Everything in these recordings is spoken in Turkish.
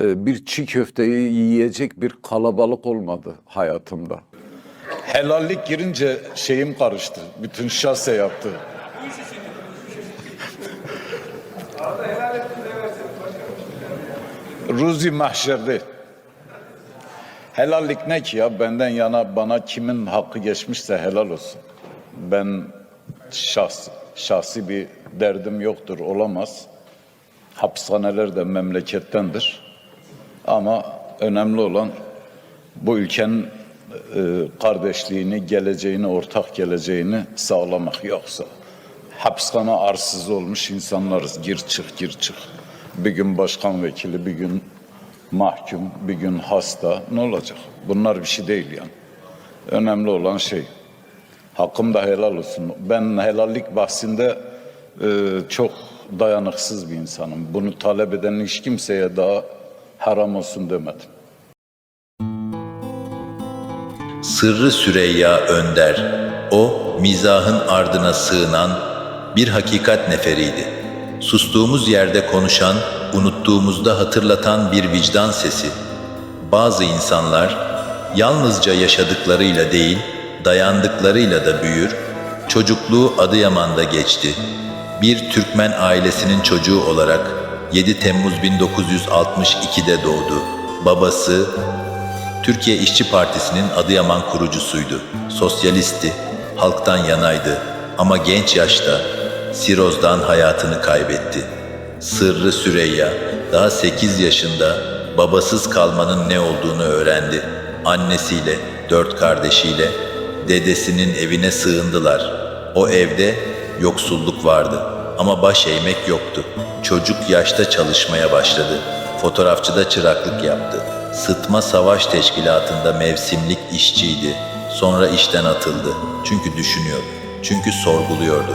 e, bir çiğ köfteyi yiyecek bir kalabalık olmadı hayatımda. Helallik girince şeyim karıştı. Bütün şase yaptı. Ruzi mahşerde. Helallik ne ki ya? Benden yana bana kimin hakkı geçmişse helal olsun. Ben şahsi, şahsi bir derdim yoktur, olamaz. Hapishaneler de memlekettendir. Ama önemli olan bu ülkenin e, kardeşliğini, geleceğini, ortak geleceğini sağlamak yoksa hapishane arsız olmuş insanlarız. Gir çık gir çık. Bir gün başkan vekili, bir gün mahkum, bir gün hasta. Ne olacak? Bunlar bir şey değil yani. Önemli olan şey. Hakkım da helal olsun. Ben helallik bahsinde e, çok dayanıksız bir insanım. Bunu talep eden hiç kimseye daha haram olsun demedim. Sırrı Süreyya Önder, o mizahın ardına sığınan bir hakikat neferiydi. Sustuğumuz yerde konuşan, unuttuğumuzda hatırlatan bir vicdan sesi. Bazı insanlar yalnızca yaşadıklarıyla değil, dayandıklarıyla da büyür, çocukluğu Adıyaman'da geçti. Bir Türkmen ailesinin çocuğu olarak 7 Temmuz 1962'de doğdu. Babası Türkiye İşçi Partisi'nin Adıyaman kurucusuydu. Sosyalisti, halktan yanaydı ama genç yaşta sirozdan hayatını kaybetti. Sırrı Süreyya daha 8 yaşında babasız kalmanın ne olduğunu öğrendi. Annesiyle, dört kardeşiyle dedesinin evine sığındılar. O evde yoksulluk vardı ama baş eğmek yoktu. Çocuk yaşta çalışmaya başladı. Fotoğrafçıda çıraklık yaptı. Sıtma Savaş Teşkilatı'nda mevsimlik işçiydi. Sonra işten atıldı. Çünkü düşünüyordu. Çünkü sorguluyordu.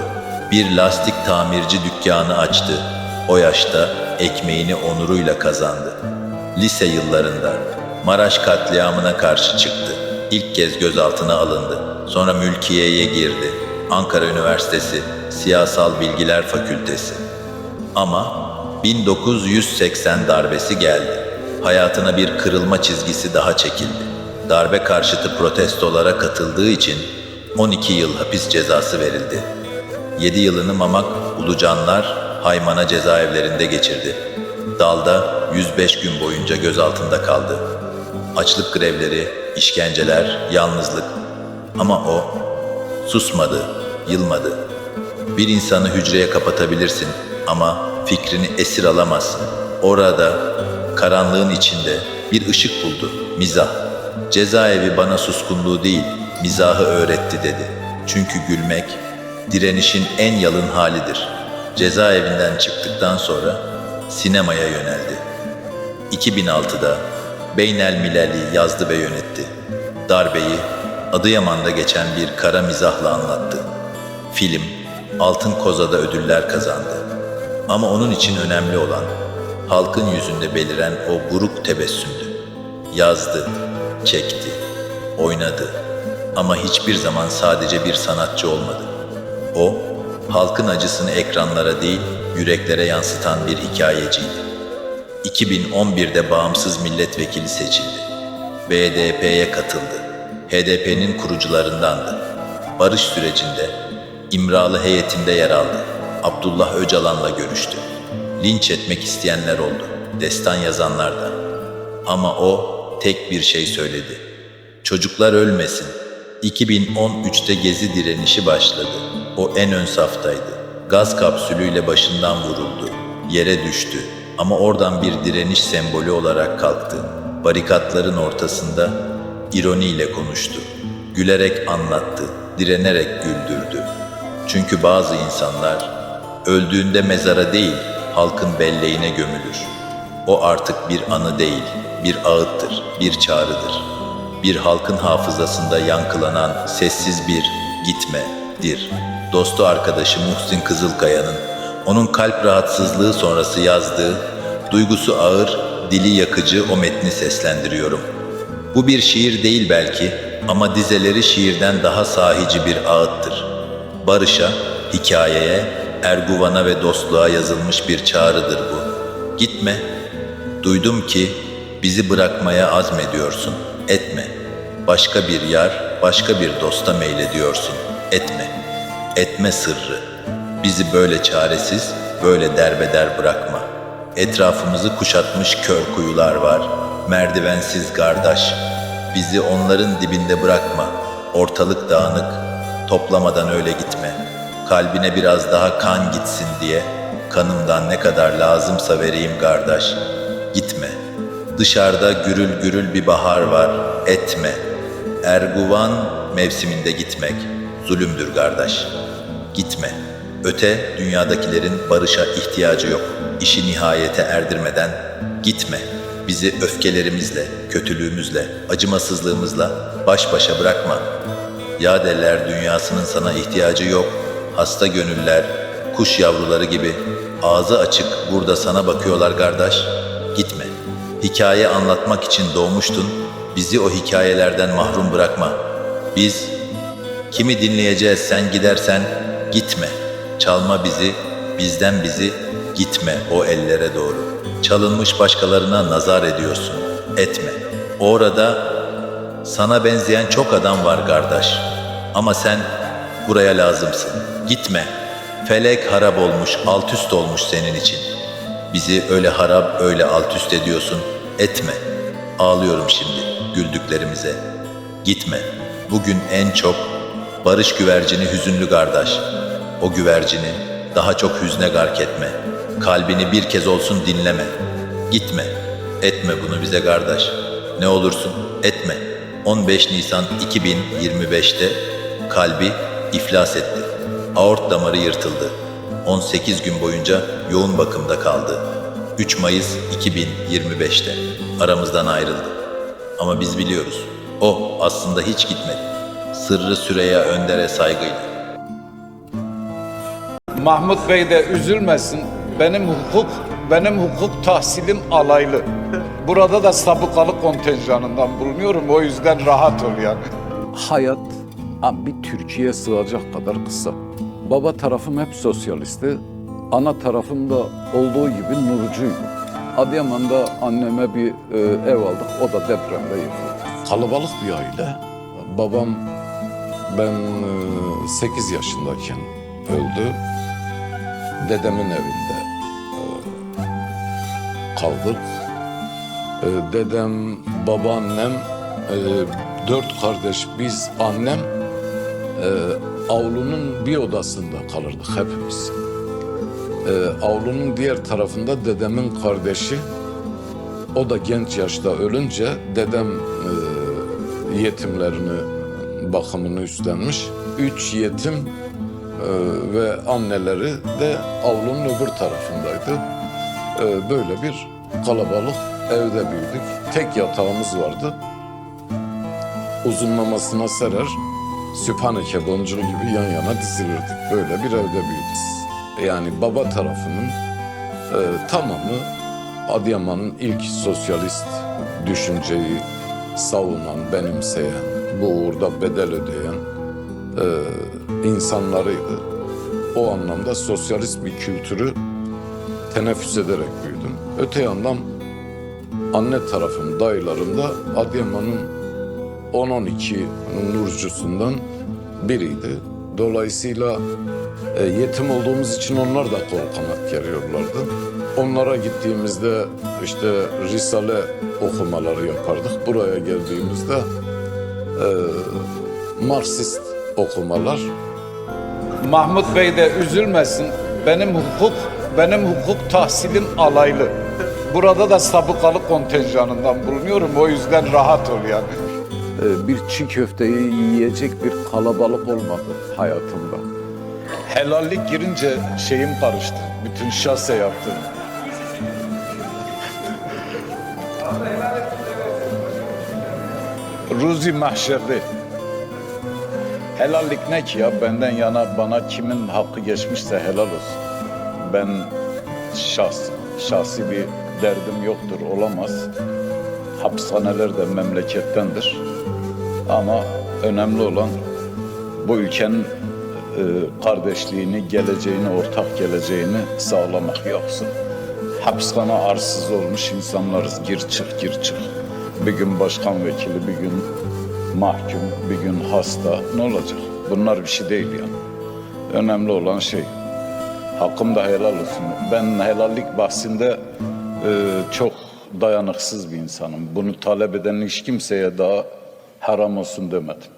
Bir lastik tamirci dükkanı açtı. O yaşta ekmeğini onuruyla kazandı. Lise yıllarında Maraş katliamına karşı çıktı. İlk kez gözaltına alındı. Sonra mülkiyeye girdi. Ankara Üniversitesi Siyasal Bilgiler Fakültesi. Ama 1980 darbesi geldi. Hayatına bir kırılma çizgisi daha çekildi. Darbe karşıtı protestolara katıldığı için 12 yıl hapis cezası verildi. 7 yılını Mamak, Ulucanlar, Haymana cezaevlerinde geçirdi. Dalda 105 gün boyunca gözaltında kaldı. Açlık grevleri, işkenceler, yalnızlık. Ama o susmadı, yılmadı. Bir insanı hücreye kapatabilirsin ama fikrini esir alamazsın. Orada, karanlığın içinde bir ışık buldu, mizah. Cezaevi bana suskunluğu değil, mizahı öğretti dedi. Çünkü gülmek, direnişin en yalın halidir. Cezaevinden çıktıktan sonra sinemaya yöneldi. 2006'da Beynel Milali yazdı ve yönetti. Darbeyi Adıyaman'da geçen bir kara mizahla anlattı. Film Altın Koza'da ödüller kazandı. Ama onun için önemli olan halkın yüzünde beliren o buruk tebessümdü. Yazdı, çekti, oynadı ama hiçbir zaman sadece bir sanatçı olmadı. O, halkın acısını ekranlara değil, yüreklere yansıtan bir hikayeciydi. 2011'de bağımsız milletvekili seçildi. BDP'ye katıldı. HDP'nin kurucularındandı. Barış sürecinde İmralı heyetinde yer aldı. Abdullah Öcalan'la görüştü. Linç etmek isteyenler oldu. Destan yazanlar da. Ama o tek bir şey söyledi. Çocuklar ölmesin. 2013'te gezi direnişi başladı. O en ön saftaydı. Gaz kapsülüyle başından vuruldu. Yere düştü. Ama oradan bir direniş sembolü olarak kalktı. Barikatların ortasında ironiyle konuştu. Gülerek anlattı, direnerek güldürdü. Çünkü bazı insanlar öldüğünde mezara değil, halkın belleğine gömülür. O artık bir anı değil, bir ağıttır, bir çağrıdır. Bir halkın hafızasında yankılanan sessiz bir gitmedir. Dostu arkadaşı Muhsin Kızılkaya'nın onun kalp rahatsızlığı sonrası yazdığı, duygusu ağır, dili yakıcı o metni seslendiriyorum. Bu bir şiir değil belki ama dizeleri şiirden daha sahici bir ağıttır. Barışa, hikayeye, erguvana ve dostluğa yazılmış bir çağrıdır bu. Gitme, Duydum ki bizi bırakmaya azmediyorsun. Etme. Başka bir yar, başka bir dosta meylediyorsun. Etme. Etme sırrı. Bizi böyle çaresiz, böyle derbeder bırakma. Etrafımızı kuşatmış kör kuyular var. Merdivensiz gardaş. Bizi onların dibinde bırakma. Ortalık dağınık. Toplamadan öyle gitme. Kalbine biraz daha kan gitsin diye kanımdan ne kadar lazımsa vereyim kardeş. Gitme. Dışarıda gürül gürül bir bahar var. Etme. Erguvan mevsiminde gitmek zulümdür kardeş. Gitme. Öte dünyadakilerin barışa ihtiyacı yok. İşi nihayete erdirmeden gitme. Bizi öfkelerimizle, kötülüğümüzle, acımasızlığımızla baş başa bırakma. Yadeller dünyasının sana ihtiyacı yok. Hasta gönüller, kuş yavruları gibi ağzı açık burada sana bakıyorlar kardeş. Gitme. Hikaye anlatmak için doğmuştun. Bizi o hikayelerden mahrum bırakma. Biz kimi dinleyeceğiz sen gidersen gitme. Çalma bizi, bizden bizi gitme o ellere doğru. Çalınmış başkalarına nazar ediyorsun. Etme. Orada sana benzeyen çok adam var kardeş. Ama sen buraya lazımsın. Gitme. Felek harap olmuş, alt üst olmuş senin için. Bizi öyle harap, öyle alt üst ediyorsun. Etme. Ağlıyorum şimdi güldüklerimize. Gitme. Bugün en çok barış güvercini hüzünlü kardeş. O güvercini daha çok hüzne gark etme. Kalbini bir kez olsun dinleme. Gitme. Etme bunu bize kardeş. Ne olursun etme. 15 Nisan 2025'te kalbi iflas etti. Aort damarı yırtıldı. 18 gün boyunca yoğun bakımda kaldı. 3 Mayıs 2025'te aramızdan ayrıldı. Ama biz biliyoruz. O aslında hiç gitmedi. Sırrı Süreyya Önder'e saygıyla. Mahmut Bey de üzülmesin. Benim hukuk, benim hukuk tahsilim alaylı. Burada da sabıkalı kontenjanından bulunuyorum. O yüzden rahat ol yani. Hayat ha, bir Türkiye sığacak kadar kısa. Baba tarafım hep sosyalisti. Ana tarafım da olduğu gibi Nurcuydu. Adıyaman'da anneme bir e, ev aldık. O da depremde yıkıldı. Kalabalık bir aile. Babam ben 8 yaşındayken öldü. Dedemin evinde e, kaldık. E, Dedem, babaannem, e, dört kardeş biz, annem e, avlunun bir odasında kalırdık hepimiz. E, Avlunun diğer tarafında dedemin kardeşi o da genç yaşta ölünce dedem e, yetimlerini bakımını üstlenmiş. Üç yetim e, ve anneleri de avlunun öbür tarafındaydı. E, böyle bir kalabalık evde büyüdük. Tek yatağımız vardı. Uzunlamasına serer, süphaneke boncuğu gibi yan yana dizilirdik. Böyle bir evde büyüdük. Yani baba tarafının e, tamamı Adıyaman'ın ilk sosyalist düşünceyi savunan, benimseyen, bu uğurda bedel ödeyen e, insanlarıydı. O anlamda sosyalist bir kültürü teneffüs ederek büyüdüm. Öte yandan anne tarafım, dayılarım da Adıyaman'ın 10-12 nurcusundan biriydi. Dolayısıyla e, yetim olduğumuz için onlar da kol kanat geriyorlardı. Onlara gittiğimizde işte Risale okumaları yapardık. Buraya geldiğimizde e, Marksist okumalar. Mahmut Bey de üzülmesin. Benim hukuk, benim hukuk tahsilim alaylı. Burada da sabıkalı kontenjanından bulunuyorum. O yüzden rahat ol yani. E, bir çiğ köfteyi yiyecek bir kalabalık olmadı hayatımda. Helallik girince şeyim karıştı. Bütün şase yaptım. Ruzi mahşerli. Helallik ne ki ya? Benden yana bana kimin hakkı geçmişse helal olsun. Ben şahs, şahsi bir derdim yoktur, olamaz. Hapishaneler de memlekettendir. Ama önemli olan bu ülkenin e, kardeşliğini, geleceğini, ortak geleceğini sağlamak yoksa hapishane arsız olmuş insanlarız. Gir çık gir çık. Bir gün başkan vekili, bir gün mahkum, bir gün hasta. Ne olacak? Bunlar bir şey değil yani. Önemli olan şey hakkım da helal olsun. Ben helallik bahsinde e, çok dayanıksız bir insanım. Bunu talep eden hiç kimseye daha haram olsun demedim.